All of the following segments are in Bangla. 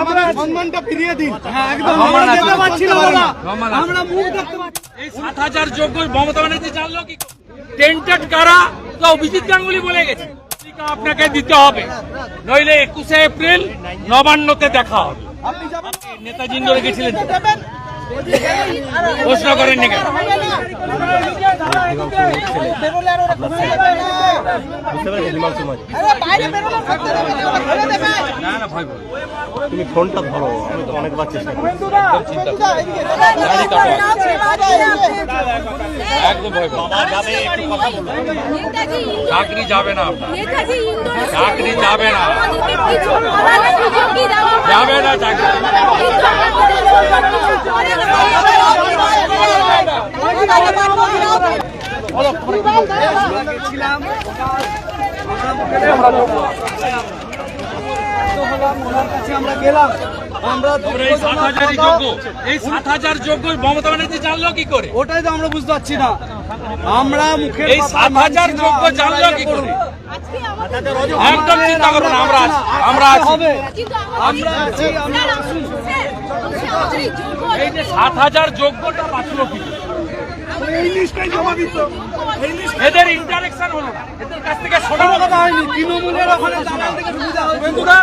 আমরা সম্মানটা ফিরিয়ে দিন। হ্যাঁ আমরা আমরা যেতে পারছি না দাদা আমরা মুখ দেখতে পাচ্ছি। এই সাত হাজার যোগ্য মমতা ব্যানার্জি জানলো কি টেন্টেড কারা? তো অভিজিৎ গাঙ্গুলি বলে গেছে। টিকা আপনাকে দিতে হবে। নইলে একুশে এপ্রিল নবান্নতে দেখা হবে। নেতাজি ইন্দোরে গেছিলেন। প্রশ্ন করেননি কেন তুমি ফোনটা ধরো আমি তো অনেকবার চেষ্টা করি চাকরি যাবে না চাকরি যাবে না। যাবে না চাকরি। ওটাই তো আমরা বুঝতে পারছি না আমরা মুখের এই সাত হাজার যোগ্য জানলো কি। করে একদম চিন্তা করুন আমরা আমরা আছি। আমরা সাত হাজার যোগ্যটা বাঁচলো কি? এই লিস্টটাই জমা দিত। এদের ইন্টারেকশন হলো। না এদের কাছ থেকে শোনা কথা হয়নি। তৃণমূলের ওখানে দালাল থেকে সুবিধা হয়েছে। শুভেন্দুদা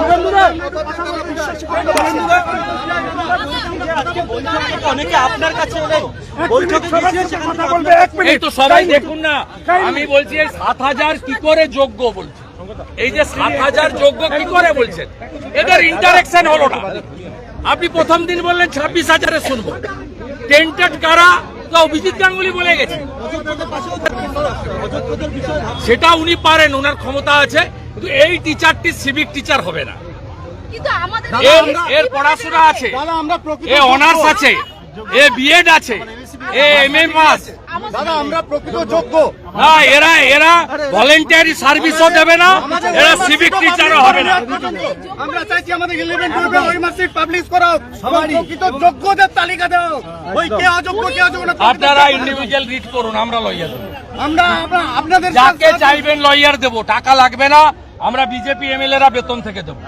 শুভেন্দুদা অনেকে আপনার কাছে এলে। বৈঠকে গিয়েছে সেখান থেকে বলবে এক এই তো সবাই দেখুন না আমি বলছি এই সাত হাজার কি করে যোগ্য বলছি? এই যে সাত হাজার যোগ্য কি করে বলছেন এদের ইন্টারেকশন হলো না। আপনি প্রথম দিন বললেন ছাব্বিশ হাজারে শুনব। টেন্টেড কারা? তো অভিজিৎ গাঙ্গুলি বলে গেছে। সেটা উনি পারেন ওনার ক্ষমতা আছে কিন্তু এই টিচারটি সিভিক টিচার হবে না। কিন্তু এর এর পড়াশোনা আছে। দাদা আমরা প্রকৃত এ অনার্স আছে। এ বিএড আছে। এ এম এ পাস দাদা আমরা প্রকৃত যোগ্য। না এরা এরা ভলেন্টারি সার্ভিসও দেবে না এরা সিভিক টিচারও হবে না। আমরা চাইছি আমাদের ইলেভেন টুয়েলভে ওই মার্কশিট পাবলিশ করা হোক প্রকৃত যোগ্যদের তালিকা দেওয়া হোক ওই কে অযোগ্য কে অযোগ্য আপনারা ইন্ডিভিজুয়াল রিড করুন আমরা দেবো। আমরা আমরা- আপনাদের যাকে চাইবেন লয়ার দেবো টাকা লাগবে না আমরা বিজেপি এমএলএরা বেতন থেকে দেবো।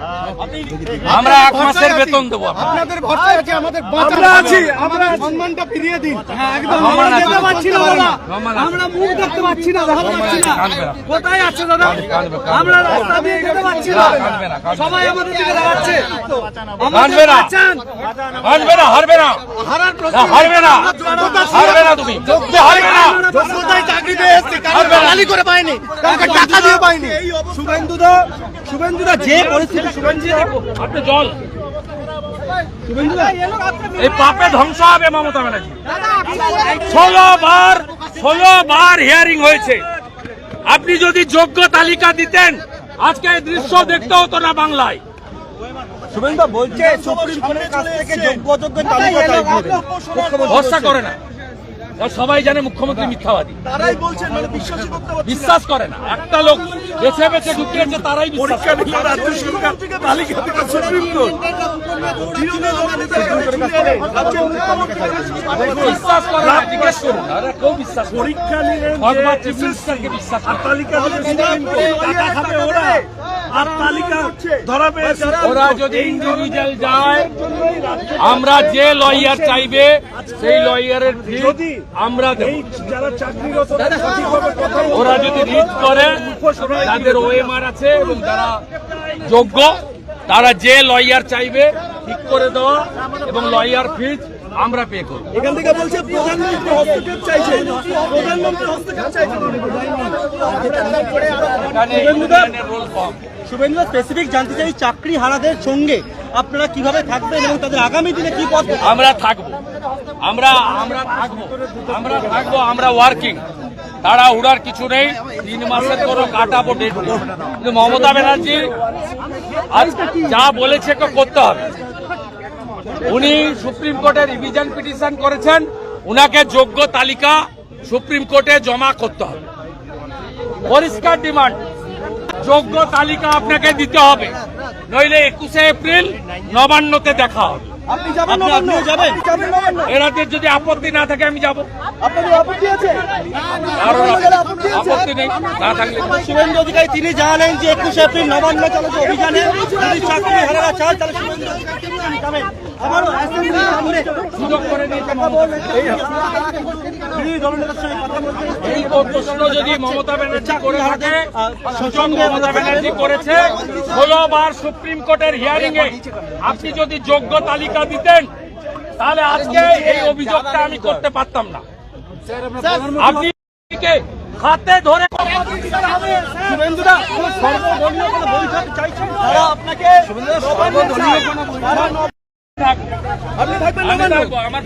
আমরা এক মাসের বেতন দেবো আপনাদের ভরসা আছে আমাদের আমরা আছি আমরা সম্মানটা ফিরিয়ে দিন। হ্যাঁ একদম। আমরা। যেতে পারছি না। আমরা মুখ দেখতে পাচ্ছি না দেখা পাচ্ছি না। কোথায় আছে দাদা। আমরা রাস্তা দিয়ে যেতে পারছি না। সবাই আমাদের দিকে দেখাচ্ছে কাঁদবে না। হারবে না হারবে না। হারার হারবে না। হারবে না তুমি। তুমি হারবে না। যোগ্যতায় চাকরি পেয়ে এসছে কাউকে খালি করে পাইনি কাউকে টাকা দিয়ে পাইনি শুভেন্দুদা শুভেন্দুদা যে পরিস্থিতি শুভেন্দু আপনি জল। এই পাপে ধ্বংস হবে মমতা ব্যানার্জি। ষোলো বার ষোলো বার হিয়ারিং হয়েছে। আপনি যদি যোগ্য তালিকা দিতেন আজকে এই দৃশ্য দেখতে হতো না বাংলায়। শুভেন্দু বলছে সুপ্রিম কোর্টের কাছ থেকে যোগ্য অযোগ্য তালিকা ভরসা করে না। সবাই জানে মুখ্যমন্ত্রী মিথ্যাবাদী। তারাই বলছেন মানে বিশ্বাসই করতে পারছি বিশ্বাস করে না। একটা লোক বেছে বেছে ঢুকিয়েছে তারাই বিশ্বাস করে। রাজ্য সরকার থেকে তালিকা থেকে সুপ্রিম কোর্ট বিশ্বাস করে না জিজ্ঞেস করুন আরে কেউ বিশ্বাস পরীক্ষা নিলেন ভগবান চিফ মিনিস্টারকে বিশ্বাস করে তালিকা থেকে সুপ্রিম কোর্ট টাকা খাবে ওরা আর তালিকা ধরা পেয়েছে। ওরা যদি ইন্ডিভিজুয়াল যায় আমরা যে লয়ার চাইবে সেই লয়ারের যদি আমরা দেব। যারা চাকরিরত ওরা যদি রিড করে তাদের ওএমআর আছে এবং যারা যোগ্য তারা যে লয়ার চাইবে ঠিক করে দেওয়া এবং লয়ার ফিজ আমরা পে করব। এখান থেকে বলছে প্রধানমন্ত্রী হস্তক্ষেপ চাইছে। প্রধানমন্ত্রী হস্তক্ষেপ চাইছে। রোল কম শুভেন্দু স্পেসিফিক জানতে চাই চাকরি হারাদের সঙ্গে আপনারা কীভাবে থাকবেন এবং তাদের আগামী দিনে কি পথ আমরা থাকব। আমরা আমরা থাকব। আমরা থাকব আমরা ওয়ার্কিং তারা উড়ার কিছু নেই। তিন মাসের কোনো কাটাবো ডেট কিন্তু মমতা ব্যানার্জি আজ যা বলেছে তো করতে হবে। উনি সুপ্রিম কোর্টে রিভিশন পিটিশন করেছেন। উনাকে যোগ্য তালিকা সুপ্রিম কোর্টে জমা করতে হবে। পরিষ্কার ডিমান্ড যোগ্য তালিকা আপনাকে দিতে হবে। নইলে একুশে এপ্রিল নবান্নতে দেখা হবে? এরাদের যদি আপত্তি না থাকে আমি যাব। আপনাদের আপত্তি নেই। না থাকলে শুভেন্দু অধিকারী তিনি জানালেন যে একুশে এপ্রিল নবান্ন চলছে অভিযানে। যদি চাকরি হারারা চান তাহলে শুভেন্দু অধিকারী সুযোগ করে এই প্রশ্ন যদি মমতা ব্যানার্জি করে থাকে মমতা ব্যানার্জি করেছে ষোলোবার সুপ্রিম কোর্টের হিয়ারিং এ আপনি যদি যোগ্য তালিকা দিতেন তাহলে আজকে এই অভিযোগটা আমি করতে পারতাম না আপনি হাতে ধরে বৈঠক চাইছেন তারা আপনাকে সর্বদলীয় কোনো বৈঠক আপনি থাকবেন আমার